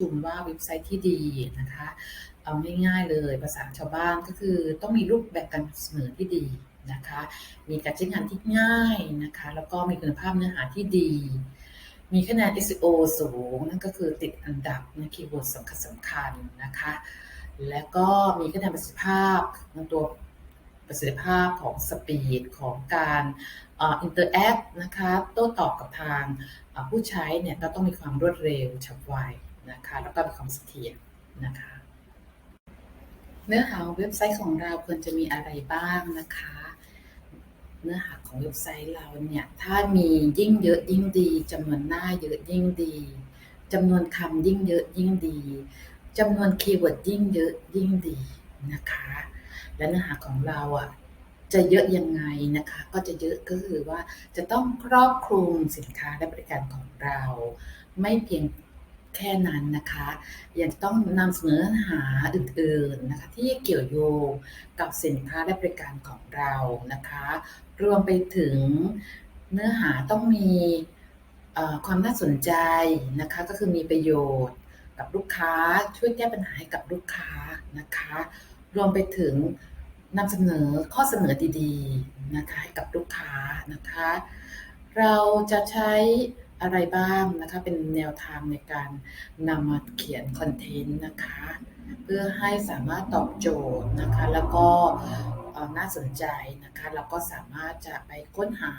จุมว่าเว็บไซต์ที่ดีนะคะเอาง่ายๆเลยภาษาชาวบ้านก็คือต้องมีรูปแบบการเสนอที่ดีนะคะ มีการใช้งานที่ง่ายนะคะ แล้วก็มีคุณภาพเนื้อหาที่ดี มีคะแนน SEO สูงนั่นก็คือติดอันดับในคีย์เวิร์ดสำคัญสำคัญนะคะ และก็มีคะแนนประสิทธิภาพในตัวประสิทธิภาพของสปีดของการอินเตอร์แอคนะคะโต้ตอบกับทางผู้ใช้เนี่ยก็ต้องมีความรวดเร็วฉับไว นะคะแล้วก็มีความเสถียรนะคะ เนื้อหาเว็บไซต์ของเราควรจะมีอะไรบ้างนะคะ เนื้อหาของเว็บไซต์เราเนี่ยถ้ามียิ่งเยอะยิ่งดีจำนวนหน้าเยอะยิ่งดีจำนวนคำยิ่งเยอะยิ่งดีจำนวนคีย์เวิร์ดยิ่งเยอะยิ่งดีนะคะ และเนื้อหาของเราอะจะเยอะยังไงนะคะ ก็จะเยอะก็คือว่าจะต้องครอบคลุมสินค้าและบริการของเรา ไม่เพียง แค่นั้นนะคะยังต้องนำเสนอหาอื่นๆนะคะที่เกี่ยวโยงกับสินค้าและบริการของเรานะคะ รวมไปถึงเนื้อหาต้องมีความน่าสนใจนะคะก็คือมีประโยชน์กับลูกค้าช่วยแก้ปัญหาให้กับลูกค้านะคะ รวมไปถึงนำเสนอข้อเสนอดีๆนะคะให้กับลูกค้านะคะ เราจะใช้ อะไรบ้างนะคะ เป็นแนวทางในการนำมาเขียนคอนเทนต์นะคะ เพื่อให้สามารถตอบโจทย์นะคะ แล้วก็น่าสนใจนะคะ เราก็สามารถจะไปค้นหา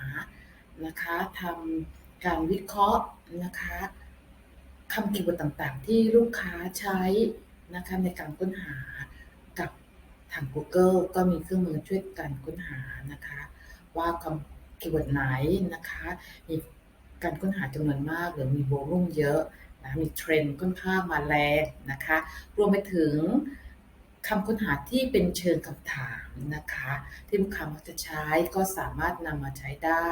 นะคะทำการวิเคราะห์นะคะคำคีย์เวิร์ดต่างๆ ที่ลูกค้าใช้นะคะในการค้นหากับทาง Google ก็มีเครื่องมือช่วยการค้นหานะคะ ว่าคำคีย์เวิร์ดไหนนะคะมี การค้นหาจำนวนมากหรือมีโวลุ่มเยอะนะมีเทรนด์ค่อนข้างมาแรงนะคะ รวมไปถึงคำค้นหาที่เป็นเชิงคำถามนะคะ ที่ลูกค้ามักจะใช้ก็สามารถนำมาใช้ได้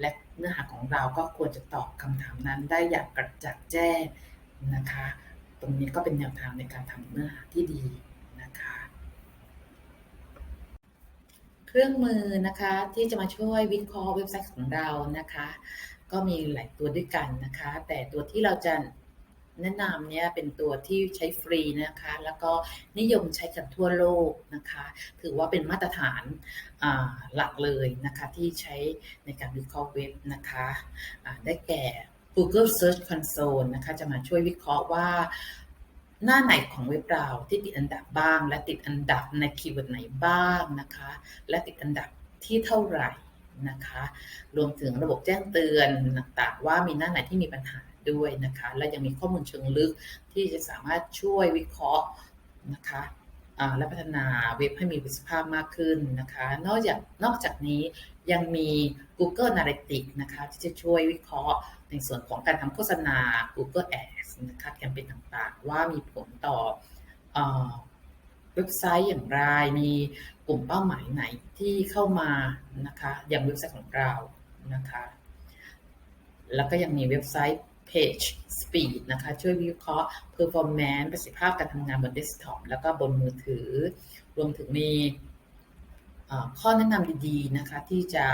และเนื้อหาของเราก็ควรจะตอบคำถามนั้นได้อย่างกระจ่างแจ้งนะคะ ตรงนี้ก็เป็นแนวทางในการทำเนื้อหาที่ดีนะคะ เครื่องมือนะคะที่จะมาช่วยวิเคราะห์เว็บไซต์ของเรานะคะ ก็มีหลายตัวด้วยกันนะคะ แต่ตัวที่เราจะแนะนำเนี่ยเป็นตัวที่ใช้ฟรีนะคะ แล้วก็นิยมใช้กันทั่วโลกนะคะ ถือว่าเป็นมาตรฐานหลักเลยนะคะ ที่ใช้ในการวิเคราะห์เว็บนะคะได้แก่ Google Search Console นะคะ จะมาช่วยวิเคราะห์ว่า หน้าไหนของเว็บเราที่ติดอันดับบ้าง และติดอันดับในคีย์เวิร์ดไหนบ้างนะคะ และติดอันดับที่เท่าไหร่นะคะ รวมถึงระบบแจ้งเตือนต่างๆ ว่ามีหน้าไหนที่มีปัญหาด้วยนะคะ และยังมีข้อมูลเชิงลึกที่จะสามารถช่วยวิเคราะห์นะคะและพัฒนาเว็บให้มีประสิทธิภาพมากขึ้นนะคะ นอกจากนอกจากนี้ ยังมี Google Analytics นะคะที่จะช่วยวิเคราะห์ในส่วนของการทำโฆษณา Google Ads นะคะแคมเปญต่างๆ ว่ามีผลต่อเว็บไซต์อย่างไร มีกลุ่มเป้าหมายไหนที่เข้ามานะคะ อย่างเว็บไซต์ของเรานะคะ แล้วก็ยังมีเว็บไซต์ Page Speed นะคะ ช่วยวิเคราะห์ performance ประสิทธิภาพการทำงานบนเดสก์ท็อปแล้วก็บนมือถือ รวมถึงมี ข้อแนะนำดีๆนะคะที่จะ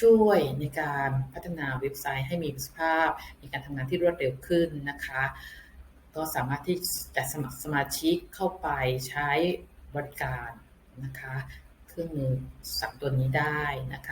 ช่วยในการพัฒนาเว็บไซต์ให้มีประสิทธิภาพ มีการทำงานที่รวดเร็วขึ้นนะคะ ก็สามารถที่จะสมัครสมาชิกเข้าไปใช้บริการนะคะ เครื่องมือสั่งตัวนี้ได้นะคะ